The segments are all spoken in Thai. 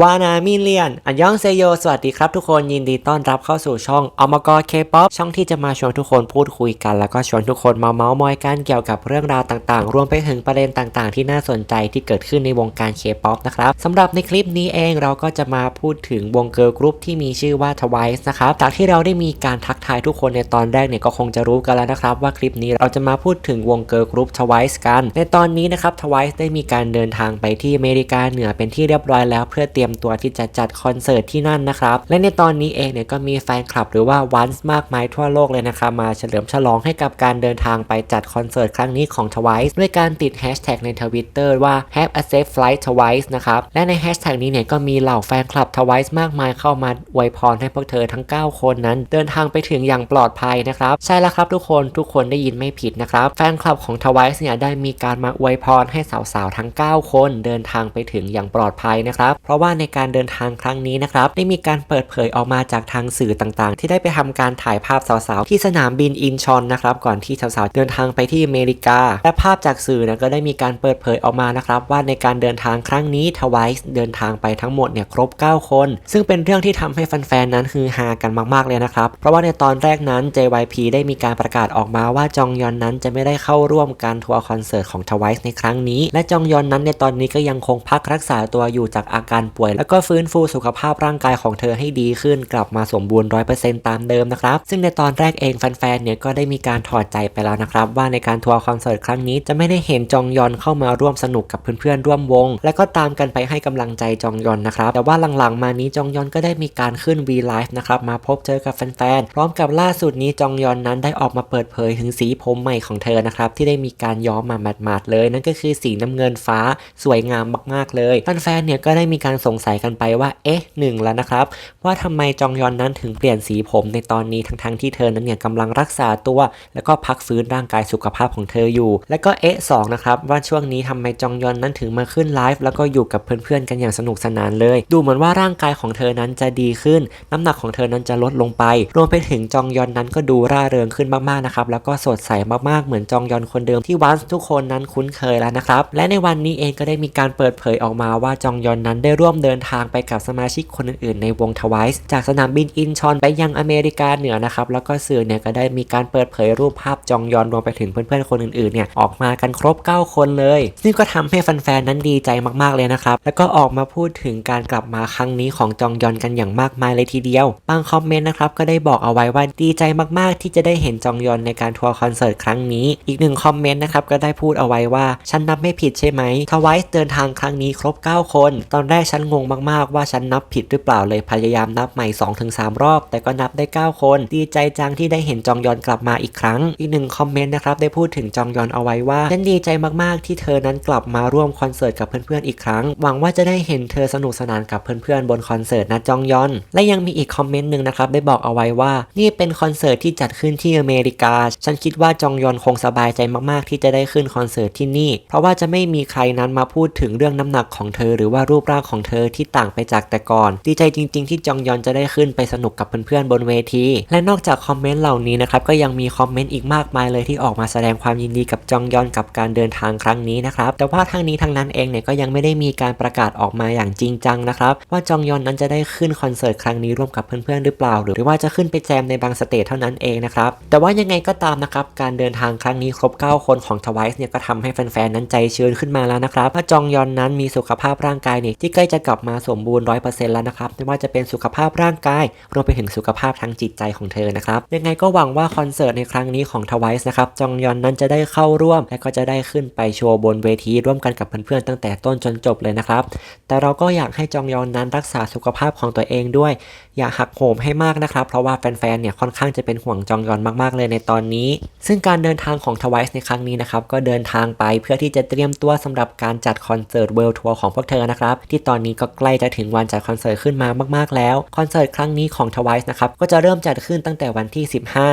วานามิเลียน อันยองเซโย สวัสดีครับทุกคนยินดีต้อนรับเข้าสู่ช่องอมกรเคป๊อปช่องที่จะมาชวนทุกคนพูดคุยกัน แล้วก็ชวนทุกคนมาเมาส์มอยกันเกี่ยวกับเรื่องราวต่างๆ รวมไปถึงประเด็นต่างๆ ที่น่าสนใจที่เกิดขึ้นในวงการเคป๊อปนะครับสำหรับในคลิปนี้เองเราก็จะมาพูดถึงวงเกิร์ลกรุ๊ปที่มีชื่อว่า Twice นะครับจากที่เราได้มีการทักทายทุกคนในตอนแรกเนี่ยก็คงจะรู้กันแล้วนะครับ ว่าคลิปนี้เราจะมาพูดถึงวงเกิร์ลกรุ๊ป Twice กัน ในตอนนี้นะครับ Twice ได้มีการเดินทางไปที่อเมริกาเหนือเป็นที่เรียบร้อยแล้วเพื่อเตรียมตัวที่จะจัดคอนเสิร์ตที่นั่นนะครับ และในตอนนี้เองเนี่ยก็มีแฟนคลับหรือว่าวันส์มากมายทั่วโลกเลยนะครับมาเฉลิมฉลองให้กับการเดินทางไปจัดคอนเสิร์ตครั้งนี้ของ Twice ด้วยการติดแฮชแท็กในทวิตเตอร์ว่า Have a safe flight Twice นะครับ และในแฮชแท็กนี้เนี่ยก็มีเหล่าแฟนคลับ Twice มากมายเข้ามาอวยพรให้พวกเธอทั้ง 9 คนนั้น เดินทางไปถึงอย่างปลอดภัยนะครับใช่แล้วครับทุกคนทุกคนได้ยินไม่ผิดนะครับแฟนคลับของ Twice เนี่ยได้มีการมาอวยพรให้สาวๆทั้ง 9 คน เดินทางไปถึงอย่างปลอดภัยนะครับเพราะว่าในการเดินทางครั้งนี้นะครับได้มีการเปิดเผยออกมาจากทางสื่อต่างๆ ที่ได้ไปทำการถ่ายภาพสาวๆ ที่สนามบินอินชอนนะครับก่อนที่สาวๆเดินทางไปที่อเมริกา และภาพจากสื่อนะก็ได้มีการเปิดเผยออกมานะครับว่าในการเดินทางครั้งนี้ Twice เดินทางไปทั้งหมดเนี่ยครบ 9 คน ซึ่งเป็นเรื่องที่ทำให้แฟนๆนั้นฮือฮากันมากๆเลยนะครับเพราะว่าในตอนแรกนั้น JYP ได้มีการประกาศออกมาว่าจองยอนนั้นจะไม่ได้เข้าร่วมการทัวร์คอนเสิร์ตของ Twice ในครั้งนี้ และจองยอนนั้นในตอนนี้ก็ยังคงพักรักษาตัวอยู่จากอาการป่วยแล้วก็ฟื้นฟูสุขภาพร่างกายของเธอให้ดีขึ้น กลับมาสมบูรณ์100%ตามเดิมนะครับ ซึ่งในตอนแรกเองแฟนๆเนี่ยก็ได้มีการถอดใจไปแล้วนะครับ ว่าในการทัวร์คอนเสิร์ตครั้งนี้จะไม่ได้เห็นจองยอนเข้ามาร่วมสนุกกับเพื่อนๆร่วมวง และก็ตามกันไปให้กำลังใจจองยอนนะครับแต่ว่าหลังๆมานี้จองยอนก็ได้มีการขึ้น V Live นะครับมาพบเจอกับแฟนๆพร้อมกับล่าสุดนี้จองยอนนั้นได้ออกมาเปิดเผยถึงสีผมใหม่ของเธอนะครับที่ได้มีการย้อมมาหมาดๆเลย นั่นก็คือสีน้ำเงินฟ้าสวยงามมากๆเลยแฟนๆเนี่ยก็ได้มีการสงสัยกันไปว่า เอ๊ะหนึ่งแล้วนะครับ ว่าทำไมจองยอนนั้นถึงเปลี่ยนสีผมในตอนนี้ทั้งๆที่เธอนั้นเนี่ยกำลังรักษาตัว แล้วก็พักฟื้นร่างกายสุขภาพของเธออยู่ แล้วก็เอ๊ะสองนะครับว่าช่วงนี้ทำไมจองยอนนั้นถึงมาขึ้นไลฟ์แล้วก็อยู่กับเพื่อนๆกันอย่างสนุกสนานเลย ดูเหมือนว่าร่างกายของเธอนั้นจะดีขึ้น น้ำหนักของเธอนั้นจะลดลงไป รวมไปถึงจองยอนนั้นก็ดูร่าเริงขึ้นมากๆนะครับแล้วก็สดใสมากๆเหมือนจองยอนคนเดิมที่วันทุกคนนั้นคุ้นเคยแล้วนะครับและในวันนี้เองก็ได้มีการเปิดเผยออกมาว่าจองยอนนั้นได้ร่วมเดินทางไปกับสมาชิกคนอื่นๆในวงทวายส์จากสนามบินอินชอนไปยังอเมริกาเหนือนะครับแล้วก็สื่อเนี่ยก็ได้มีการเปิดเผยรูปภาพจองยอนรวมไปถึงเพื่อนๆคนอื่นๆเนี่ยออกมากันครบ 9 คนเลย ซึ่งก็ทำให้แฟนๆนั้นดีใจมากๆเลยนะครับแล้วก็ออกมาพูดถึงการกลับมาครั้งนี้ของจองยอนกันอย่างมากมายเลยทีเดียวบางคอมเมนต์นะครับก็ได้บอกเอาไว้ว่าดีใจมากๆ ที่จะได้เห็นจองยอนในการทัวร์คอนเสิร์ตครั้งนี้ อีกหนึ่งคอมเมนต์นะครับก็ได้พูดเอาไว้ว่าฉันนับไม่ผิดใช่ไหมทวายเดินทางครั้งนี้ครบ 9 คน ตอนแรกฉันงงมากๆว่าฉันนับผิดหรือเปล่าเลยพยายามนับใหม่ 2-3 รอบ แต่ก็นับได้ 9 คน ดีใจจังที่ได้เห็นจองยอนกลับมาอีกครั้ง อีกหนึ่งคอมเมนต์นะครับได้พูดถึงจองยอนเอาไว้ว่าฉันดีใจมากๆ ที่เธอนั้นกลับมาร่วมคอนเสิร์ตกับเพื่อนๆอีกครั้ง หวังว่าจะได้เห็นเธอสนุกสนานกับเพื่อนๆบนคอนเสิร์ตนะจองยอน และยังมีอีกคอมเมนต์หนึ่งนะครับได้บอกเอาไว้ว่า นี่เป็นคอนเสิร์ตที่จัดขึ้นที่อเมริกา ฉันคิดว่าจองยอนคงสบายใจมากๆ ที่จะได้ขึ้นคอนเสิร์ตที่นี่ เพราะว่าจะไม่มีใครนั้นมาพูดถึงเรื่องน้ำหนักของเธอหรือว่ารูปร่างของเธอที่ต่างไปจากแต่ก่อน ดีใจจริง ๆ ที่จองยอนจะได้ขึ้นไปสนุกกับเพื่อนๆบนเวที และนอกจากคอมเมนต์เหล่านี้นะครับก็ยังมีคอมเมนต์อีกมากมายเลยที่ออกมาแสดงความยินดีกับจองยอนกับการเดินทางครั้งนี้นะครับแต่ว่าทั้งนี้ทั้งนั้นเองเนี่ยก็ยังไม่ได้มีการประกาศออกมาอย่างจริงจังนะครับว่าจองยอนนั้นจะได้ขึ้นคอนเสิร์ตครั้งนี้ร่วมกับเพื่อนๆหรือเปล่า หรือว่าจะขึ้นไปแจมในบางสเตจเท่านั้นเองนะครับแต่ว่ายังไงก็ตามนะครับการเดินทางครั้งนี้ครบ 9 คนของ Twice เนี่ยก็ทำให้แฟนๆนั้นใจชื้นขึ้นมาแล้วนะครับว่าจองยอนนั้นมีสุขภาพร่างกายเนี่ยที่ใกล้จะกลับมาสมบูรณ์100%แล้วนะครับไม่ว่าจะเป็นสุขภาพร่างกายรวมไปถึงสุขภาพทางจิตใจของเธอนะครับยังไงก็หวังว่าคอนเสิร์ตในครั้งนี้ของ Twice นะครับจองยอนนั้นจะได้เข้าร่วม และก็จะได้ขึ้นไปโชว์บนเวทีร่วมกันกับเพื่อนๆตั้งแต่ต้นจนจบเลยนะครับแต่เราก็อยากให้จองยอนนั้นรักษาสุขภาพของตัวเองด้วย อย่าหักโหมให้มากนะครับ เพราะว่าแฟนๆเนี่ยค่อนข้างจะเป็นห่วงจองยอนมากๆเลยในตอนนี้ ซึ่งการเดินทางของ Twice ในครั้งนี้นะครับก็เดินทางไปเพื่อที่จะเตรียมตัวสำหรับการจัดคอนเสิร์ตเวิลด์ทัวร์ของพวกเธอนะครับที่ตอนนี้ก็ใกล้จะถึงวันจัดคอนเสิร์ตขึ้นมามาก ๆ แล้ว คอนเสิร์ตครั้งนี้ของ Twice นะครับ ก็จะเริ่มจัดขึ้นตั้งแต่วันที่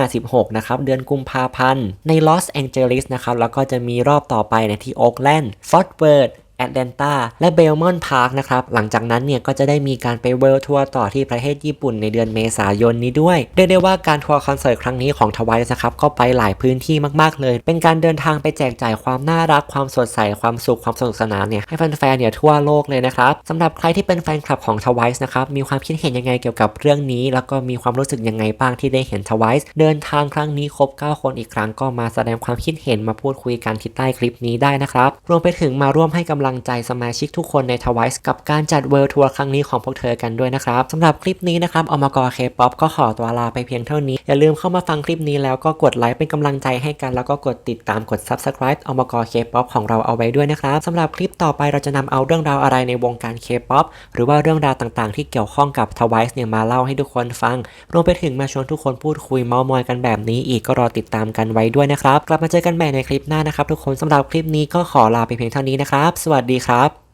15-16 นะครับ เดือนกุมภาพันธ์ ในลอสแองเจลิสนะครับ แล้วก็จะมีรอบต่อไปในที่โอ๊กแลนด์ฟอร์ตเวิร์ด แอตแลนตาและเบลมอนพาร์คนะครับ หลังจากนั้นเนี่ยก็จะได้มีการไปเวิลด์ทัวร์ต่อที่ประเทศญี่ปุ่นในเดือนเมษายนนี้ด้วยเรียกได้ว่าการทัวร์คอนเสิร์ตครั้งนี้ของทวายนะครับก็ไปหลายพื้นที่มากๆเลย เป็นการเดินทางไปแจกจ่ายความน่ารักความสดใสความสุขความสนุกสนานเนี่ยให้แฟนๆเนี่ยทั่วโลกเลยนะครับสำหรับใครที่เป็นแฟนคลับของทวายนะครับมีความคิดเห็นยังไงเกี่ยวกับเรื่องนี้ แล้วก็มีความรู้สึกยังไงบ้างที่ได้เห็นทวายเดินทางครั้งนี้ครบ 9 คนอีกครั้งก็มาแสดงความคิดเห็นมาพูดคุยกันที่ใต้คลิปนี้ได้นะครับรวมไปถึงมาร่วมให้กำลังังใจสมาชิกทุกคนในทวายกับการจัดเวิลด์ทัวร์ครั้งนี้ของพวกเธอกันด้วยนะครับสำหรับคลิปนี้นะครับอมกเคป๊อปก็ขอตัวลาไปเพียงเท่านี้ อย่าลืมเข้ามาฟังคลิปนี้แล้วก็กดไลค์เป็นกำลังใจให้กัน แล้วก็กดติดตามกด subscribe อมกเคป๊อปของเราเอาไว้ด้วยนะครับสำหรับคลิปต่อไปเราจะนำเอาเรื่องราวอะไรในวงการเคป๊อปหรือว่าเรื่องราวต่างๆ ที่เกี่ยวข้องกับทวายเนี่ยมาเล่าให้ทุกคนฟัง รวมไปถึงมาชวนทุกคนพูดคุยเมามอยกันแบบนี้อีกก็รอติดตามกันไว้ด้วยนะครับ กลับมาเจอกันใหม่ในคลิปหน้านะครับ ทุกคนสำหรับคลิปนี้ก็ขอลาไปเพียงเท่านี้นะครับสวัสดีครับ